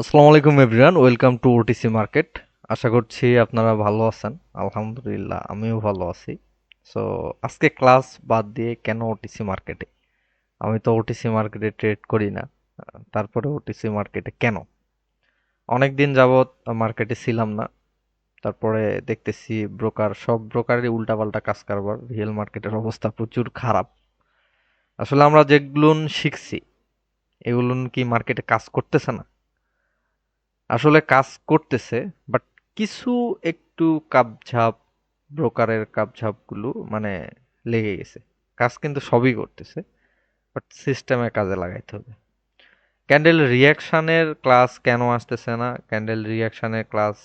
আসসালামু আলাইকুম everyone welcome to OTC market আশা করছি আপনারা ভালো আছেন। আলহামদুলিল্লাহ, আমিও ভালো আছি। সো আজকে ক্লাস বাদ দিয়ে কেন ওটিসি মার্কেটে আমি তো ওটিসি মার্কেটে ট্রেড করি না। তারপরে ওটিসি মার্কেটে কেন? অনেক দিন যাবৎ মার্কেটে ছিলাম না। তারপরে দেখতেছি ব্রোকার সব ব্রোকারেরই উল্টাপাল্টা কাজ কারবার রিয়েল মার্কেটের অবস্থা প্রচুর খারাপ। আসলে আমরা যেগুলো শিখছি এগুলো কি মার্কেটে কাজ করতেছে না? আসলে কাজ করতেছে বাট কিছু একটু কাপঝাপ ব্রোকারের কাপঝাপগুলো মানে লেগে গেছে। কাজ কিন্তু সবই করতেছে বাট সিস্টেমে কাজে লাগাইতে হবে। ক্যান্ডেল রিয়াকশানের ক্লাস কেন আসতেছে না? ক্যান্ডেল রিয়াকশানের ক্লাস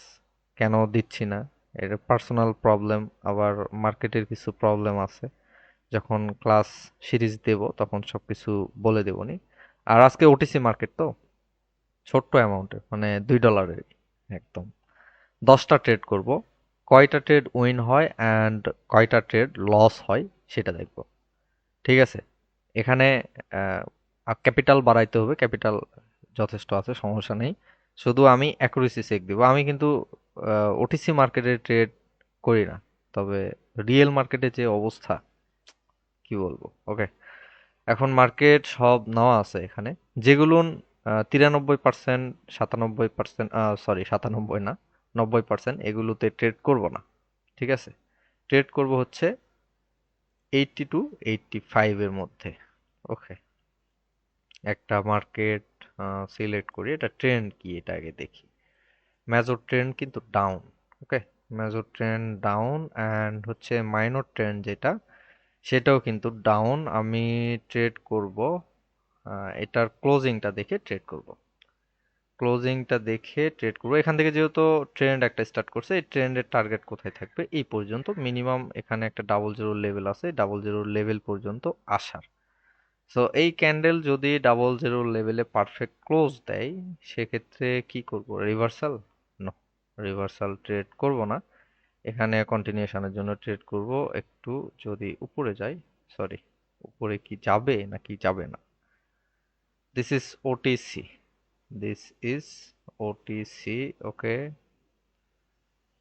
কেন দিচ্ছি না? এর পার্সোনাল প্রবলেম আবার মার্কেটের কিছু প্রবলেম আছে। যখন ক্লাস সিরিজ দেব, তখন সব কিছু বলে দেবনি আর আজকে ওটিসি মার্কেট তো। ছোট্ট অ্যামাউন্টের মানে দুই ডলারের একদম। দশটা ট্রেড করব, কয়টা ট্রেড উইন হয় অ্যান্ড কয়টা ট্রেড লস হয় সেটা দেখব। ঠিক আছে? এখানে ক্যাপিটাল বাড়াইতে হবে, ক্যাপিটাল যথেষ্ট আছে, সমস্যা নেই। শুধু আমি অ্যাকুরেসি চেক দিব। আমি কিন্তু ওটিসি মার্কেটে ট্রেড করি না, তবে রিয়েল মার্কেটে যে অবস্থা, কি বলব? ওকে এখন মার্কেট সব নেওয়া আছে এখানে। যেগুলো তিরানব্বই পার্সেন্ট সাতানব্বই পার্সেন্ট সরি সাতানব্বই না, নব্বই পার্সেন্ট এগুলোতে ট্রেড করব না, ঠিক আছে? ট্রেড করব হচ্ছে এইটটি টু এইটটি ফাইভের মধ্যে ওকে একটা মার্কেট সিলেক্ট করি, এটা ট্রেন্ড কি এটা আগে দেখি। মেজর ট্রেন্ড কিন্তু down okay major trend down and হচ্ছে মাইনর ট্রেন্ড যেটা, সেটাও কিন্তু ডাউন আমি ট্রেড করব এটার ক্লোজিংটা দেখে ট্রেড করব। ক্লোজিংটা দেখে ট্রেড করব। এখান থেকে যেহেতু ট্রেন্ড একটা স্টার্ট করছে, এই ট্রেন্ডের টার্গেট কোথায় থাকবে? এই পর্যন্ত মিনিমাম এখানে একটা ডাবল জিরো লেভেল আছে ডাবল জিরো লেভেল পর্যন্ত আসার। সো এই ক্যান্ডেল যদি ডাবল জিরো লেভেলে পারফেক্ট ক্লোজ দেয়, সেক্ষেত্রে কি করব? রিভার্সাল নো রিভার্সাল ট্রেড করব না। এখানে কন্টিনিউশনের জন্য ট্রেড করব। একটু যদি উপরে যাই সরি উপরে কি যাবে নাকি যাবে না? This is OTC this is OTC okay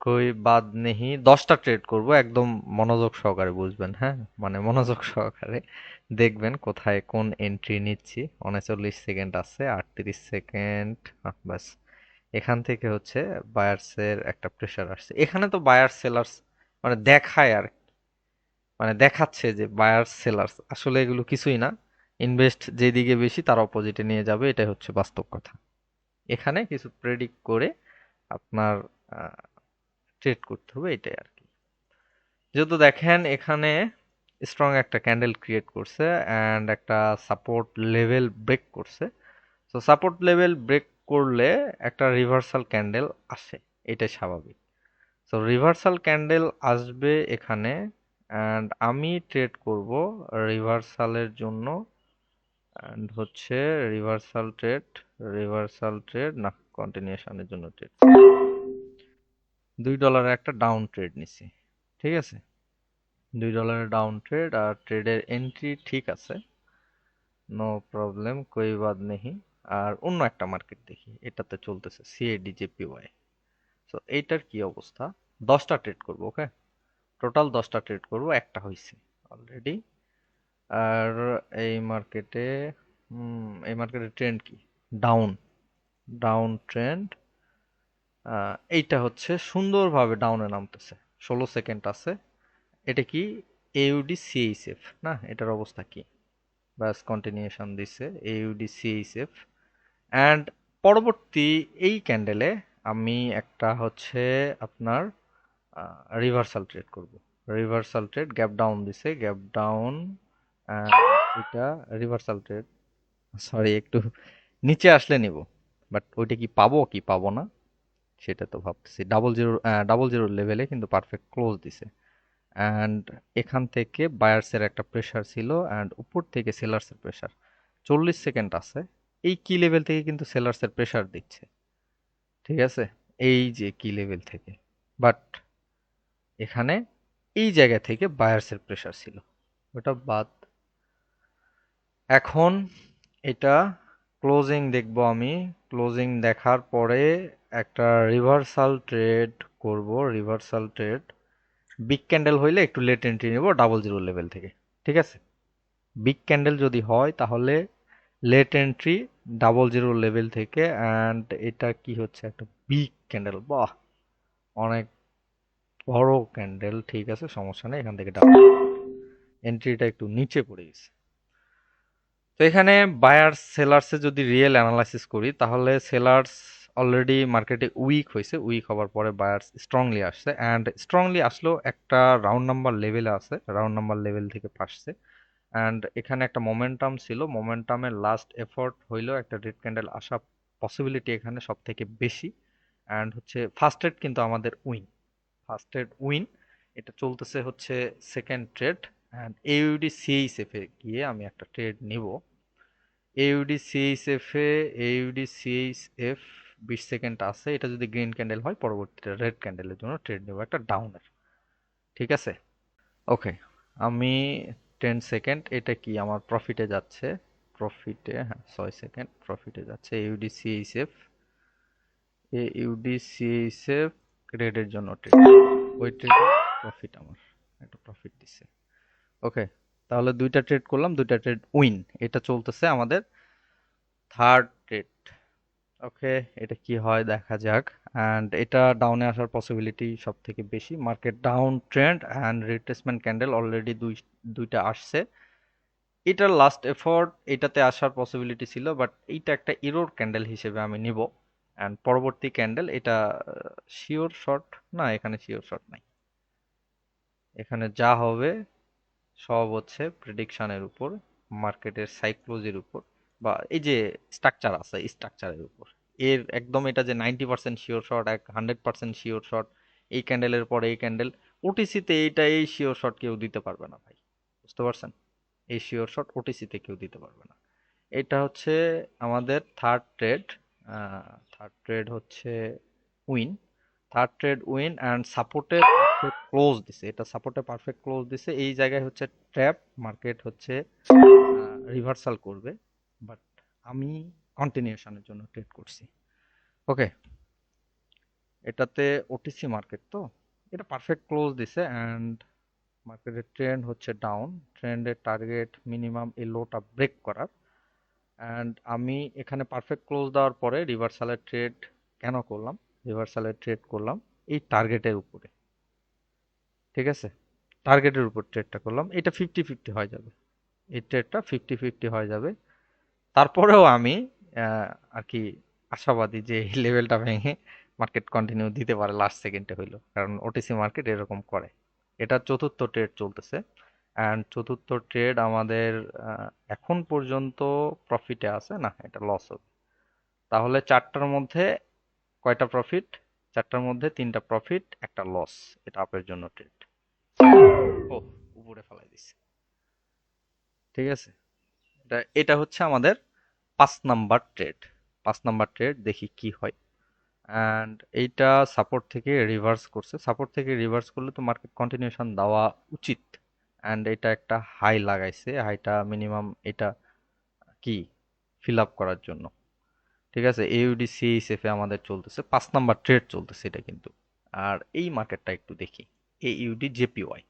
কই বাদ নেহি দশটা ট্রেড করব, একদম মনোযোগ সহকারে বুঝবেন হ্যাঁ? মানে মনোযোগ সহকারে দেখবেন কোথায় কোন এন্ট্রি নিচ্ছি। উনচল্লিশ সেকেন্ড আছে, আটত্রিশ সেকেন্ড ব্যাস। এখান থেকে হচ্ছে বায়ার্সের একটা প্রেশার আসছে। এখানে তো বায়ার সেলার্স মানে দেখায় আর। মানে দেখাচ্ছে যে বায়ার সেলার্স আসলে এগুলো কিছুই না। ইনভেস্ট যেদিকে বেশি, তার অপোজিটে নিয়ে যাবে, এটাই হচ্ছে বাস্তব কথা। এখানে কিছু প্রেডিক্ট করে আপনার ট্রেড করতে হবে, এটাই আর কি। যেহেতু দেখেন, এখানে স্ট্রং একটা ক্যান্ডেল ক্রিয়েট করছে অ্যান্ড একটা সাপোর্ট লেভেল ব্রেক করছে। তো সাপোর্ট লেভেল ব্রেক করলে একটা রিভার্সাল ক্যান্ডেল আসে, এটাই স্বাভাবিক। সো রিভার্সাল ক্যান্ডেল আসবে এখানে অ্যান্ড আমি ট্রেড করব রিভার্সালের জন্য অ্যান্ড হচ্ছে রিভার্সাল ট্রেড রিভার্সাল ট্রেড না কন্টিনিউশনের জন্য ট্রেড দুই ডলারের একটা ডাউন ট্রেড নিছি, ঠিক আছে? দুই ডলারের ডাউন ট্রেড আর ট্রেডের এন্ট্রি ঠিক আছে। নো প্রবলেম কই বাদ নেহি আর অন্য একটা মার্কেট দেখি, এটাতে চলতেছে সিএডি জেপিওয়াই সো এইটার কি অবস্থা? দশটা ট্রেড করব ওকে টোটাল দশটা ট্রেড করব, একটা হয়েছে অলরেডি আর এই মার্কেটে এই মার্কেটের ট্রেন্ড কি? ডাউন ডাউন ট্রেন্ড এইটা হচ্ছে সুন্দরভাবে ডাউনে নামতেছে। ষোলো সেকেন্ড আছে। এটা কি? এউডি সিএইচএফ না? এটার অবস্থা কি? ব্যাস কন্টিনিউশন দিছে। এউডি সিএইচএফ অ্যান্ড পরবর্তী এই ক্যান্ডেলে আমি একটা হচ্ছে আপনার রিভার্সাল ট্রেড করব। রিভার্সাল ট্রেড গ্যাপ ডাউন দিছে। গ্যাপ ডাউন এটা রিভার্সাল ট্রেড সরি একটু নিচে আসলে নিব। বাট ওইটা কি পাবো কি পাবো না সেটা তো ভাবতেছি। ডাবল জিরো ডাবল জিরো লেভেলে কিন্তু পারফেক্ট ক্লোজ দিছে। অ্যান্ড এখান থেকে বায়ার্সের একটা প্রেশার ছিল অ্যান্ড উপর থেকে সেলার্সের প্রেশার চল্লিশ সেকেন্ড আছে। এই কি লেভেল থেকে কিন্তু সেলার্সের প্রেশার দিচ্ছে? ঠিক আছে? এই যে কি লেভেল থেকে। বাট এখানে এই জায়গা থেকে বায়ার্সের প্রেশার ছিল। ওটা বাদ এখন এটা ক্লোজিং দেখব আমি। ক্লোজিং দেখার পরে একটা রিভার্সাল ট্রেড করব রিভার্সাল ট্রেড বিগ ক্যান্ডেল হইলে একটু লেট এন্ট্রি নেব ডাবল জিরো লেভেল থেকে। ঠিক আছে? বিগ ক্যান্ডেল যদি হয় তাহলে late entry double zero level থেকে অ্যান্ড এটা কি হচ্ছে? একটা বিগ ক্যান্ডেল বাহ! অনেক বড় ক্যান্ডেল ঠিক আছে, সমস্যা নেই, এখান থেকে ডাবল এন্ট্রিটা একটু নিচে পড়ে গেছে। তো এখানে বায়ার্স সেলার্সে যদি রিয়েল অ্যানালাইসিস করি, তাহলে সেলার্স অলরেডি মার্কেটে উইক হয়েছে। উইক হওয়ার পরে বায়ার্স স্ট্রংলি আসছে অ্যান্ড স্ট্রংলি আসলেও একটা রাউন্ড নাম্বার লেভেলে আছে রাউন্ড নাম্বার লেভেল থেকে পাসছে। অ্যান্ড এখানে একটা মোমেন্টাম ছিল। মোমেন্টামের লাস্ট এফোর্ট হইল একটা রেড ক্যান্ডেল আসা পসিবিলিটি এখানে সব থেকে বেশি। অ্যান্ড হচ্ছে ফার্স্ট ট্রেড কিন্তু আমাদের উইন ফার্স্ট ট্রেড উইন এটা চলতেছে হচ্ছে সেকেন্ড ট্রেড এইউডি সিএইচএফ গিয়ে আমি একটা ট্রেড নিব। এইউডি এ এইউডি সিএইচএফ বিশ সেকেন্ড আছে, এটা যদি গ্রিন ক্যান্ডেল হয়, পরবর্তীতে রেড ক্যান্ডেলের জন্য ট্রেড নেব একটা ডাউনের ঠিক আছে? ওকে আমি টেন সেকেন্ড এটা কি আমার প্রফিটে যাচ্ছে? প্রফিটে হ্যাঁ ছয় সেকেন্ড প্রফিটে যাচ্ছে AUD CHF AUD CHF রেডের জন্য ট্রেড ওই ট্রেড প্রফিট আমার, একটা প্রফিট দিচ্ছে ওকে তাহলে দুইটা ট্রেড করলাম, দুইটা ট্রেড উইন এটা চলতেছে আমাদের থার্ড ট্রেড ওকে এটা কি হয় দেখা যাক অ্যান্ড এটা ডাউনে আসার পসিবিলিটি সব থেকে বেশি। Market down trend and retracement candle already দুই, দুইটা আসছে। এটার লাস্ট এফোর্ট এটাতে আসার পসিবিলিটি ছিল বাট এইটা একটা ইরোর ক্যান্ডেল হিসেবে আমি নিব। অ্যান্ড পরবর্তী ক্যান্ডেল এটা শিওর শর্ট না, এখানে শিওর শর্ট নাই। এখানে যা হবে সব হচ্ছে প্রেডিকশনের উপর মার্কেটের সাইক্লোজির উপর, বা এই যে স্ট্রাকচার আছে স্ট্রাকচারের উপর। এর একদম এটা যে নাইনটি পার্সেন্ট শিওর শর্ট এক হান্ড্রেড পার্সেন্ট শিওর শর্ট এই ক্যান্ডেলের পরে এই ক্যান্ডেল ওটিসিতে এইটা এই শিওর শর্ট কেউ দিতে পারবে না ভাই, বুঝতে পারছেন? এই শিওর শর্ট ওটিসিতে কেউ দিতে পারবে না। এটা হচ্ছে আমাদের থার্ড ট্রেড থার্ড ট্রেড হচ্ছে win third trade win and সাপোর্টে ক্লোজ দিছে। এটা সাপোর্টে পারফেক্ট ক্লোজ দিছে। এই জায়গায় হচ্ছে ট্র্যাপ মার্কেট হচ্ছে রিভার্সাল করবে। বাট আমি কন্টিনিউশনের জন্য ট্রেড করছি। ওকে এটাতে ওটিসি মার্কেট তো? এটা পারফেক্ট ক্লোজ দিছে অ্যান্ড মার্কেটের ট্রেন্ড হচ্ছে ডাউন ট্রেন্ডের টার্গেট মিনিমাম এই লোটা ব্রেক করার। অ্যান্ড আমি এখানে পারফেক্ট ক্লোজ দেওয়ার পরে রিভার্সালের ট্রেড কেন করলাম? রিভার্সালের ট্রেড করলাম এই টার্গেটের উপরে। ঠিক আছে? টার্গেটের উপর ট্রেডটা করলাম। এটা ফিফটি ফিফটি হয়ে যাবে। এই ট্রেডটা ফিফটি ফিফটি হয়ে যাবে। তারপরেও আমি আর কি আশাবাদী যে এই লেভেলটা ভেঙে মার্কেট কন্টিনিউ দিতে পারে লাস্ট সেকেন্ডে হইল। কারণ ওটিসি মার্কেট এরকম করে। এটা চতুর্থ ট্রেড চলতেছে। অ্যান্ড চতুর্থ ট্রেড আমাদের এখন পর্যন্ত প্রফিটে আছে না? এটা লস হবে। তাহলে চারটার মধ্যে কয়টা প্রফিট চারটার মধ্যে তিনটা প্রফিট একটা লস এটা আপের জন্য ট্রেড ও, উপরে ফেলাই দিছে। ঠিক আছে? এটা এটা হচ্ছে আমাদের পাঁচ নাম্বার ট্রেড পাঁচ নাম্বার ট্রেড দেখি কি হয়। অ্যান্ড এইটা সাপোর্ট থেকে রিভার্স করছে। সাপোর্ট থেকে রিভার্স করলে তো মার্কেট কন্টিনিউশন দেওয়া উচিত। অ্যান্ড এটা একটা হাই লাগাইছে। হাইটা মিনিমাম এটা কি? ফিল আপ করার জন্য। ঠিক আছে? এউডি সিএইচএফ এ আমাদের চলতেছে। পাঁচ নাম্বার ট্রেড চলতেছে এটা কিন্তু। আর এই মার্কেটটা একটু দেখি। এইউডি জেপিওয়াই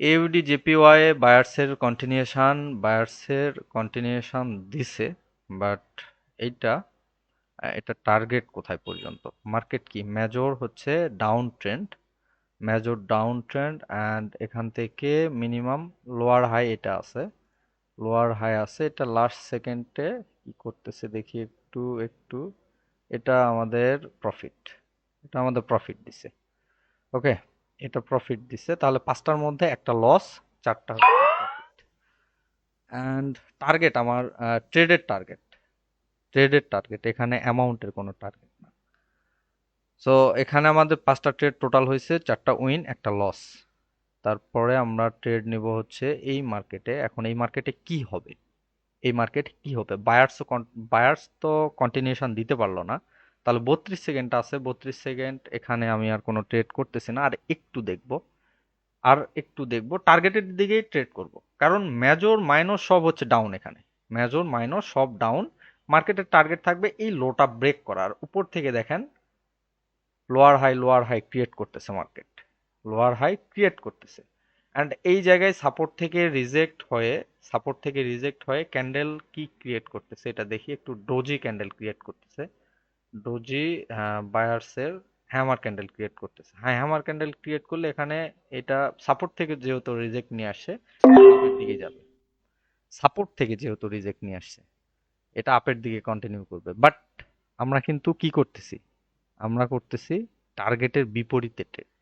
এউডি জেপিওয়াই বায়ার্সের কন্টিনিউশন বায়ার্সের কন্টিনিউশন দিছে বাট এইটা এটা টার্গেট কোথায় পর্যন্ত? মার্কেট কি? মেজর হচ্ছে down trend major down trend and এখান থেকে মিনিমাম লোয়ার হাই এটা আছে। লোয়ার হাই আছে, এটা লাস্ট সেকেন্ডে কি করতেছে দেখি একটু একটু। এটা আমাদের প্রফিট এটা আমাদের প্রফিট দিছে। ওকে এটা প্রফিট দিছে। তাহলে পাঁচটার মধ্যে একটা লস চারটা অ্যান্ড টার্গেট আমার ট্রেডের টার্গেট ট্রেডের টার্গেট এখানে অ্যামাউন্টের কোনো টার্গেট না। সো এখানে আমাদের পাঁচটা ট্রেড টোটাল হয়েছে, চারটা উইন একটা লস তারপরে আমরা ট্রেড নিব হচ্ছে এই মার্কেটে এখন এই মার্কেটে কি হবে? এই মার্কেট কি হবে? বায়ার্স বায়ার্স তো কন্টিনিউশন দিতে পারল না। তাহলে বত্রিশ সেকেন্ড আছে, বত্রিশ সেকেন্ড, এখানে আমি আর কোনো ট্রেড করতেছি না, আর একটু দেখব, আর একটু দেখব টার্গেটের দিকেই ট্রেড করব। কারণ মেজর মাইনর সব হচ্ছে ডাউন এখানে। মেজর মাইনর সব ডাউন মার্কেটের টার্গেট থাকবে এই লোটা ব্রেক করার। উপর থেকে দেখেন lower high lower high create করতেছে মার্কেট লোয়ার হাই ক্রিয়েট করতেছে। অ্যান্ড এই জায়গায় সাপোর্ট থেকে রিজেক্ট হয়ে সাপোর্ট থেকে রিজেক্ট হয়ে ক্যান্ডেল কি ক্রিয়েট করতেছে, এটা দেখি, একটু ডোজি ক্যান্ডেল ক্রিয়েট করতেছে। ডোজি বায়ার্সের হ্যামার ক্যান্ডেল ক্রিয়েট করতেছে। হ্যাঁ হ্যামার ক্যান্ডেল ক্রিয়েট করলে এখানে এটা সাপোর্ট থেকে যেহেতু রিজেক্ট নিয়ে আসছে আপের দিকে যাবে। সাপোর্ট থেকে যেহেতু রিজেক্ট নিয়ে আসছে এটা আপের দিকে কন্টিনিউ করবে। বাট আমরা কিন্তু কি করতেছি? আমরা করতেছি টার্গেটের বিপরীতে ট্রেড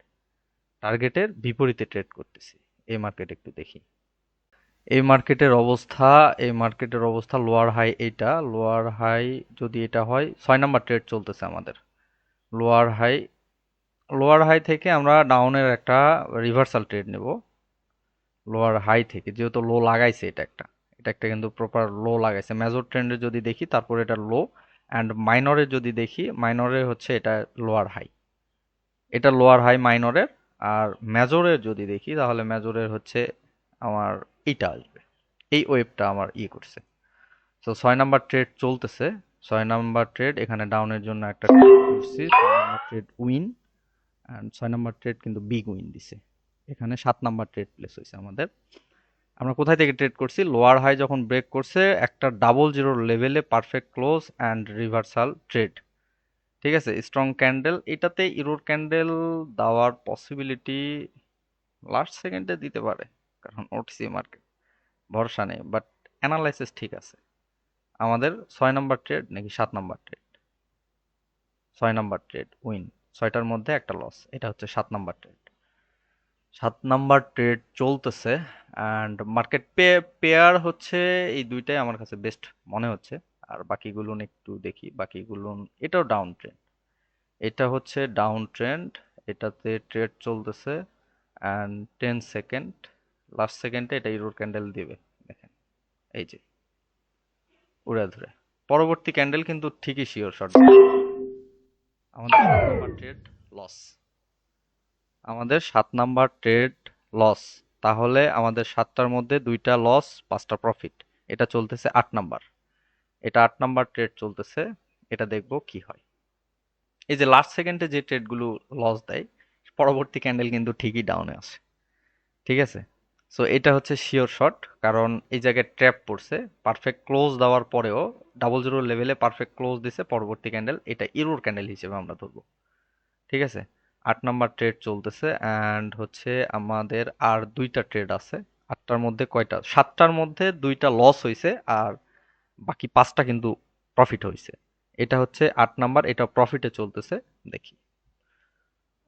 টার্গেটের বিপরীতে ট্রেড করতেছি। এই মার্কেট একটু দেখি। এই মার্কেটের অবস্থা, এই মার্কেটের অবস্থা লোয়ার হাই এইটা। লোয়ার হাই যদি এটা হয়, ছয় নাম্বার ট্রেড চলতেছে আমাদের। লোয়ার হাই লোয়ার হাই থেকে আমরা ডাউনের একটা রিভার্সাল ট্রেড নেব। লোয়ার হাই থেকে, যেহেতু লো লাগাইছে এটা একটা। এটা একটা কিন্তু প্রপার লো লাগাইছে। মেজর ট্রেন্ডে যদি দেখি, তারপর এটা লো। অ্যান্ড মাইনরে যদি দেখি, মাইনরে হচ্ছে এটা লোয়ার হাই। এটা লোয়ার হাই মাইনরের। আর মেজরের যদি দেখি, তাহলে মেজরের হচ্ছে আমার এটা আসবে। এই ওয়েবটা আমার ইয়ে করছে। তো ছয় নাম্বার ট্রেড চলতেছে। ছয় নাম্বার ট্রেড এখানে ডাউনের জন্য একটা করছি। ট্রেড উইন অ্যান্ড ছয় নাম্বার ট্রেড কিন্তু বিগ উইন দিছে। এখানে সাত নাম্বার ট্রেড প্লেস হয়েছে আমাদের। আমরা কোথায় থেকে ট্রেড করছি? লোয়ার হাই যখন ব্রেক করছে, একটা ডাবল জিরো লেভেলে perfect close and reversal trade ঠিক আছে? স্ট্রং ক্যান্ডেল এটাতে ইরোর ক্যান্ডেল দেওয়ার পসিবিলিটি লাস্ট সেকেন্ডে দিতে পারে। কারণ ওটিসি মার্কেট ভরসা নেই বাট অ্যানালাইসিস ঠিক আছে। আমাদের ছয় নম্বর ট্রেড নাকি সাত নম্বর ট্রেড ছয় নম্বর ট্রেড উইন ছয়টার মধ্যে একটা লস এটা হচ্ছে সাত নম্বর ট্রেড সাত নাম্বার ট্রেড চলতেছে অ্যান্ড মার্কেট পে পেয়ার হচ্ছে এই দুইটাই আমার কাছে বেস্ট মনে হচ্ছে। আর বাকিগুলো একটু দেখি, বাকিগুলো এটাও ডাউন ট্রেন্ড এটা হচ্ছে ডাউন ট্রেন্ড এটাতে ট্রেড চলতেছে অ্যান্ড টেন সেকেন্ড লাস্ট সেকেন্ডে এটা ইরোর ক্যান্ডেল দিবে। দেখেন, এই যে, উড়ে ধরে। পরবর্তী ক্যান্ডেল কিন্তু ঠিকই শিওর শর্ট আমাদের সাত নাম্বার ট্রেড লস আমাদের সাত নাম্বার ট্রেড লস তাহলে আমাদের সাতটার মধ্যে দুইটা লস পাঁচটা প্রফিট এটা চলতেছে আট নাম্বার এটা আট নাম্বার ট্রেড চলতেছে। এটা দেখব কি হয়। এই যে লাস্ট সেকেন্ডে যে ট্রেডগুলো লস দেয়, পরবর্তী ক্যান্ডেল কিন্তু ঠিকই ডাউনে আসে ঠিক আছে? সো এটা হচ্ছে শিওর শট কারণ এই জায়গায় ট্র্যাপ পড়ছে পারফেক্ট ক্লোজ দেওয়ার পরেও ডাবল জিরো লেভেলে পারফেক্ট ক্লোজ দিছে, পরবর্তী ক্যান্ডেল এটা ইরোর ক্যান্ডেল হিসেবে আমরা ধরবো। ঠিক আছে? আট নাম্বার ট্রেড চলতেছে অ্যান্ড হচ্ছে আমাদের আর দুইটা ট্রেড আছে। আটটার মধ্যে কয়টা? সাতটার মধ্যে দুইটা লস হয়েছে আর বাকি পাঁচটা কিন্তু প্রফিট হয়েছে এটা হচ্ছে আট নাম্বার এটা প্রফিটে চলতেছে, দেখি।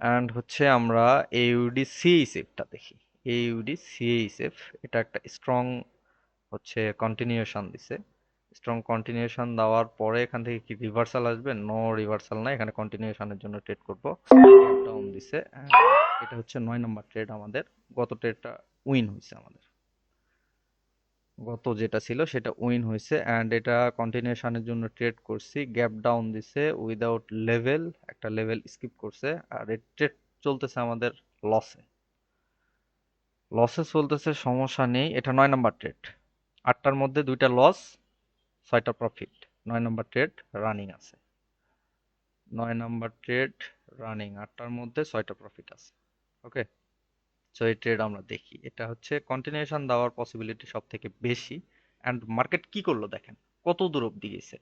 অ্যান্ড হচ্ছে আমরা এইউডি সিএইসএফটা দেখি। এইউডি সিএইসএফ এটা একটা স্ট্রং হচ্ছে কন্টিনিউশন দিছে। স্ট্রং কন্টিনিউশন দেওয়ার পরে এখান থেকে কি রিভার্সাল আসবে? নো রিভার্সাল না এখানে কন্টিনিউশনের জন্য ট্রেড করব। ডাউন দিছে এটা হচ্ছে নয় নম্বর ট্রেড আমাদের। গত ট্রেডটা উইন হয়েছে আমাদের। গত যেটা ছিল সেটা উইন হয়েছে অ্যান্ড এটা কন্টিনিউশনের জন্য ট্রেড করছি। গ্যাপ ডাউন দিছে উইদাউট লেভেল একটা লেভেল স্কিপ করছে, আর এই ট্রেড চলতেছে আমাদের লসে লসে চলতেছে সমস্যা নেই, এটা নয় নম্বর ট্রেড আটটার মধ্যে দুইটা লস ছয়টা প্রফিট নয় নম্বর ট্রেড রানিং আছে। নয় নম্বর ট্রেড রানিং আটটার মধ্যে ছয়টা প্রফিট আছে। ওকে সো এই ট্রেড আমরা দেখি। এটা হচ্ছে কন্টিনিউশন দেওয়ার পসিবিলিটি সব থেকে বেশি। অ্যান্ড মার্কেট কি করল দেখেন? কত দূর অব্দি গেছে?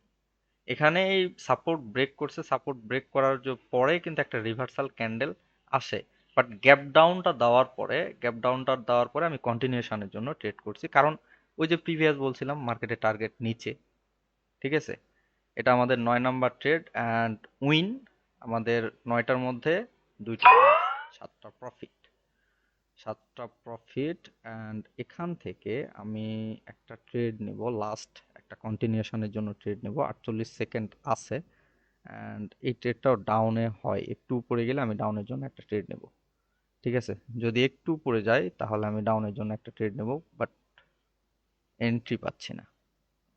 এখানে এই সাপোর্ট ব্রেক করছে। সাপোর্ট ব্রেক করার পরে কিন্তু একটা রিভার্সাল ক্যান্ডেল আসে। বাট গ্যাপ ডাউনটা দেওয়ার পরে গ্যাপ ডাউনটা দেওয়ার পরে আমি কন্টিনিউশনের জন্য ট্রেড করছি। কারণ ওই যে প্রিভিয়াস বলছিলাম মার্কেটের টার্গেট নিচে। ঠিক আছে? এটা আমাদের নয় নাম্বার ট্রেড অ্যান্ড উইন আমাদের নয়টার মধ্যে দুইটা, সাতটা প্রফিট সাতটা প্রফিট অ্যান্ড এখান থেকে আমি একটা ট্রেড নেব লাস্ট একটা কন্টিনিউশনের জন্য ট্রেড নেব। আটচল্লিশ সেকেন্ড আছে। অ্যান্ড এই ট্রেডটাও ডাউনে হয়। একটু উপরে গেলে আমি ডাউনের জন্য একটা ট্রেড নেব। ঠিক আছে? যদি একটু উপরে যায়, তাহলে আমি ডাউনের জন্য একটা ট্রেড নেব বাট এন্ট্রি পাচ্ছি না।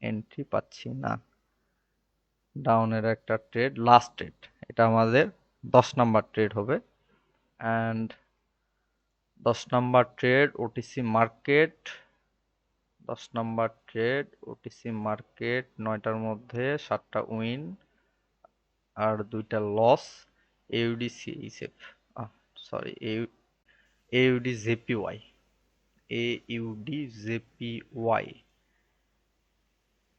এন্ট্রি পাচ্ছি না। ডাউনের একটা ট্রেড লাস্ট ট্রেড এটা আমাদের দশ নাম্বার ট্রেড হবে। অ্যান্ড দশ নাম্বার ট্রেড ওটিসি মার্কেট দশ নাম্বার ট্রেড ওটিসি মার্কেট নয়টার মধ্যে সাতটা উইন আর দুইটা loss AUD CHF sorry AUD UD JPY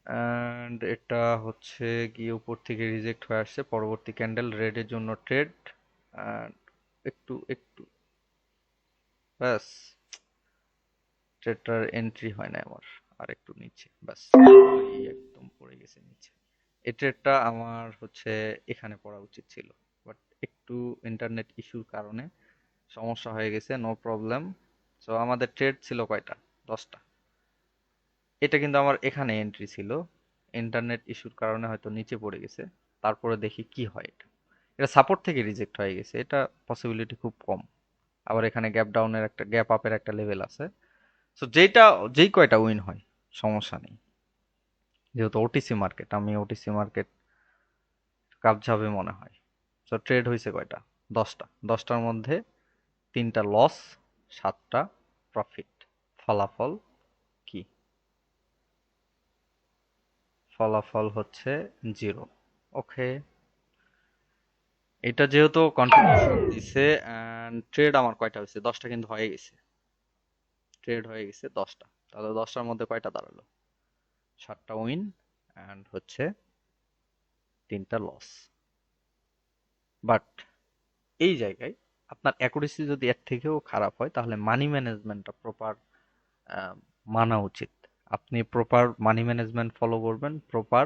and এটা হচ্ছে গিয়ে উপর থেকে রিজেক্ট হয়ে আসছে। পরবর্তী ক্যান্ডেল রেডের জন্য ট্রেড অ্যান্ড একটু একটু। ব্যাস। ট্রেডটার এন্ট্রি হয় না আমার আর একটু নিচে। ব্যাস। একদম পড়ে গেছে নিচে। এই ট্রেডটা আমার হচ্ছে এখানে পড়া উচিত ছিল। বাট একটু ইন্টারনেট ইস্যুর কারণে সমস্যা হয়ে গেছে নো প্রবলেম সো আমাদের ট্রেড ছিল কয়টা? দশটা। এটা কিন্তু আমার এখানে এন্ট্রি ছিল। ইন্টারনেট ইস্যুর কারণে হয়তো নিচে পড়ে গেছে। তারপরে দেখি কি হয় এটা। এটা সাপোর্ট থেকে রিজেক্ট হয়ে গেছে। এটা পসিবিলিটি খুব কম। আবার এখানে গ্যাপ ডাউনের একটা গ্যাপ আপের একটা লেভেল আছে। সো যেটা, যেই কয়টা উইন হয়, সমস্যা নেই। যেহেতু ওটিসি মার্কেট আমি ওটিসি মার্কেট কাপ যাবে মনে হয়। সো ট্রেড হয়েছে কয়টা? দশটা। দশটার মধ্যে তিনটা লস সাতটা প্রফিট ফলাফল কি? ফলাফল হচ্ছে জিরো ওকে এটা যেহেতু কন্ট্রিবিউশন দিছে ট্রেড আমার কয়টা হয়েছে? দশটা কিন্তু হয়ে গেছে। ট্রেড হয়ে গেছে দশটা। তাহলে দশটার মধ্যে কয়টা দাঁড়াল? সাতটা উইন অ্যান্ড হচ্ছে তিনটা লস বাট এই জায়গায় আপনার অ্যাকুরেসি যদি এর থেকেও খারাপ হয়, তাহলে মানি ম্যানেজমেন্টটা প্রপার মানা উচিত। আপনি প্রপার মানি ম্যানেজমেন্ট ফলো করবেন প্রপার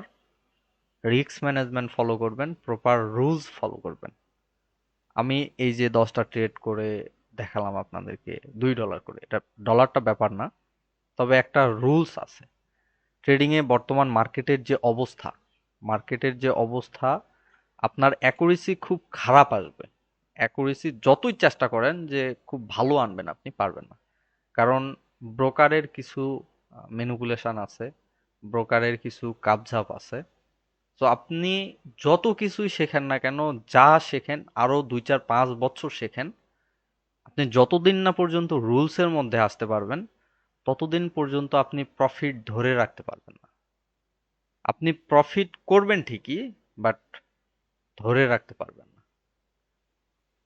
রিস্ক ম্যানেজমেন্ট ফলো করবেন প্রপার রুলস ফলো করবেন। আমি এই যে দশটা ট্রেড করে দেখালাম আপনাদেরকে, দুই ডলার করে। এটা ডলারটা ব্যাপার না, তবে একটা রুলস আছে। ট্রেডিংয়ে বর্তমান মার্কেটের যে অবস্থা মার্কেটের যে অবস্থা, আপনার অ্যাকুরেসি খুব খারাপ আসবে। অ্যাকুরেসি যতই চেষ্টা করেন যে খুব ভালো আনবেন আপনি, পারবেন না। কারণ ব্রোকারের কিছু ম্যানিপুলেশন আছে, ব্রোকারের কিছু কাপঝাপ আছে। তো আপনি যত কিছুই শেখেন না কেন, যা শেখেন, আরও দুই চার পাঁচ বছর শেখেন, আপনি যতদিন না পর্যন্ত রুলসের মধ্যে আসতে পারবেন, ততদিন পর্যন্ত আপনি প্রফিট ধরে রাখতে পারবেন না। আপনি প্রফিট করবেন ঠিকই বাট ধরে রাখতে পারবেন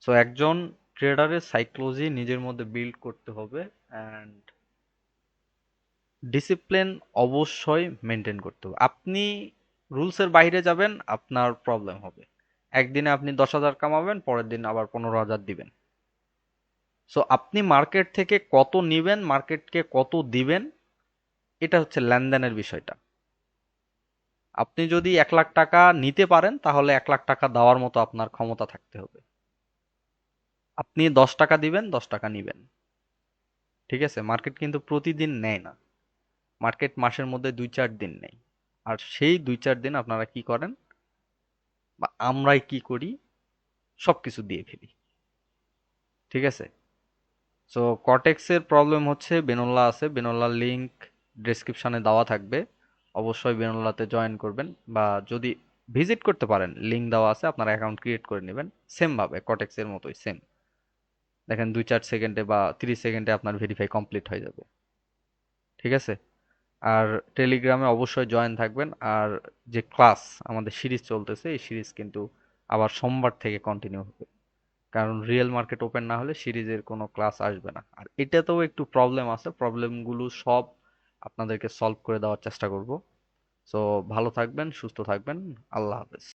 সো একজন ট্রেডারের সাইকোলজি নিজের মধ্যে বিল্ড করতে হবে অ্যান্ড ডিসিপ্লিন অবশ্যই মেনটেন করতে হবে। আপনি রুলসের বাইরে যাবেন, আপনার প্রবলেম হবে। একদিনে আপনি দশ হাজার কামাবেন, পরের দিন আবার পনেরো হাজার দিবেন। সো আপনি মার্কেট থেকে কত নিবেন মার্কেটকে কত দিবেন, এটা হচ্ছে লেনদেনের বিষয়টা। আপনি যদি এক লাখ টাকা নিতে পারেন, তাহলে এক লাখ টাকা দেওয়ার মতো আপনার ক্ষমতা থাকতে হবে। আপনি দশ টাকা দিবেন, দশ টাকা নিবেন। ঠিক আছে? মার্কেট কিন্তু প্রতিদিন নেয় না। মার্কেট মাসের মধ্যে দুই চার দিন নেই আর সেই দুই চার দিন আপনারা কি করেন? বা আমরাই কি করি? সব কিছু দিয়ে ফেলি। ঠিক আছে? সো কটেক্সের প্রবলেম হচ্ছে বেনোল্লা আছে। বেনোল্লার লিঙ্ক ডেসক্রিপশনে দেওয়া থাকবে। অবশ্যই বেনোল্লাতে জয়েন করবেন বা যদি ভিজিট করতে পারেন লিঙ্ক দেওয়া আছে, আপনারা অ্যাকাউন্ট ক্রিয়েট করে নেবেন। সেমভাবে কটেক্সের মতোই সেম দেখেন দুই চার সেকেন্ডে বা তিরিশ সেকেন্ডে আপনার ভেরিফাই কমপ্লিট হয়ে যাবে। ঠিক আছে? আর টেলিগ্রামে অবশ্যই জয়েন থাকবেন। আর যে ক্লাস আমাদের সিরিজ চলতেছে, এই সিরিজ কিন্তু আবার সোমবার থেকে কন্টিনিউ হবে। কারণ রিয়েল মার্কেট ওপেন না হলে সিরিজের কোনো ক্লাস আসবে না। আর এটাতেও একটু প্রবলেম আছে। প্রবলেমগুলো সব আপনাদেরকে সলভ করে দেওয়ার চেষ্টা করব। সো ভালো থাকবেন, সুস্থ থাকবেন। আল্লাহ হাফেজ।